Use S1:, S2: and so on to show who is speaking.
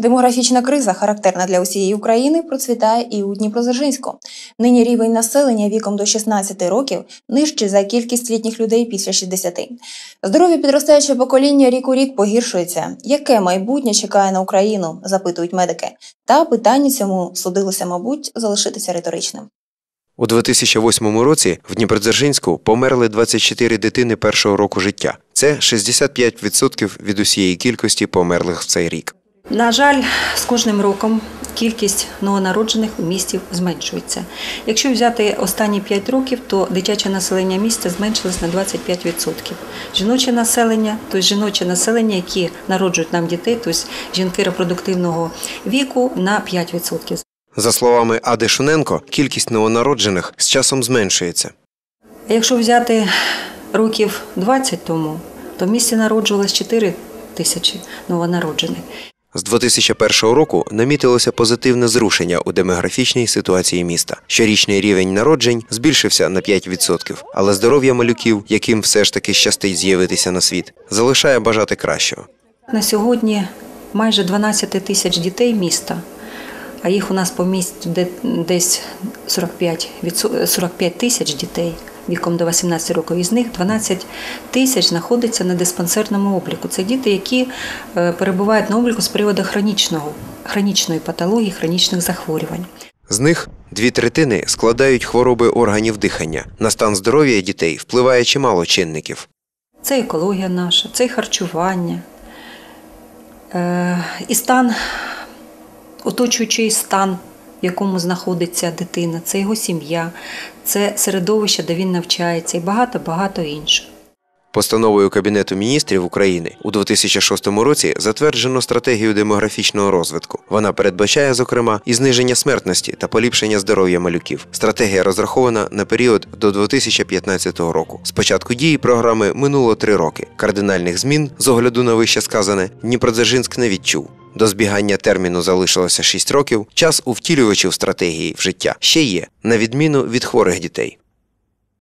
S1: Демографічна криза, характерна для усієї України, процвітає і у Дніпродзержинську. Нині рівень населення віком до 16 років нижчий за кількість літніх людей після 60. Здоров'я підростаючого покоління рік у рік погіршується. Яке майбутнє чекає на Україну? запитують медики. Та питання цьому судилося, мабуть, залишитися риторичним.
S2: У 2008 році в Дніпродзержинську померли 24 дитини першого року життя. Це 65% від усієї кількості померлих в цей рік.
S3: На жаль, з кожним роком кількість новонароджених у місті зменшується. Якщо взяти останні 5 років, то дитяче населення міста зменшилось на 25%. Жіноче населення, тобто жіноче населення, які народжують нам дітей, тобто жінки репродуктивного віку на 5%.
S2: За словами Ади Шуненко, кількість новонароджених з часом зменшується.
S3: Якщо взяти років 20 тому, то в місті народжувалось 4 тисячі новонароджених.
S2: З 2001 року намітилося позитивне зрушення у демографічній ситуації міста. Щорічний рівень народжень збільшився на 5%, але здоров'я малюків, яким все ж таки щастить з'явитися на світ, залишає бажати кращого.
S3: На сьогодні майже 12 тисяч дітей міста, а їх у нас по місту де- десь 45, відсо- 45 тисяч дітей віком до 18 років. Із них 12 тисяч знаходиться на диспансерному обліку. Це діти, які е, перебувають на обліку з приводу хронічного, хронічної патології, хронічних захворювань.
S2: З них дві третини складають хвороби органів дихання. На стан здоров'я дітей впливає чимало чинників.
S3: Це екологія наша, це і харчування, е, і стан, оточуючий стан, в якому знаходиться дитина, це його сім'я, це середовище, де він навчається, і багато-багато іншого.
S2: Постановою Кабінету міністрів України у 2006 році затверджено стратегію демографічного розвитку. Вона передбачає, зокрема, і зниження смертності та поліпшення здоров'я малюків. Стратегія розрахована на період до 2015 року. З початку дії програми минуло три роки. Кардинальних змін з огляду на вище сказане Дніпродзержинськ не відчув. До збігання терміну залишилося 6 років. Час у втілювачів стратегії в життя ще є, на відміну від хворих дітей.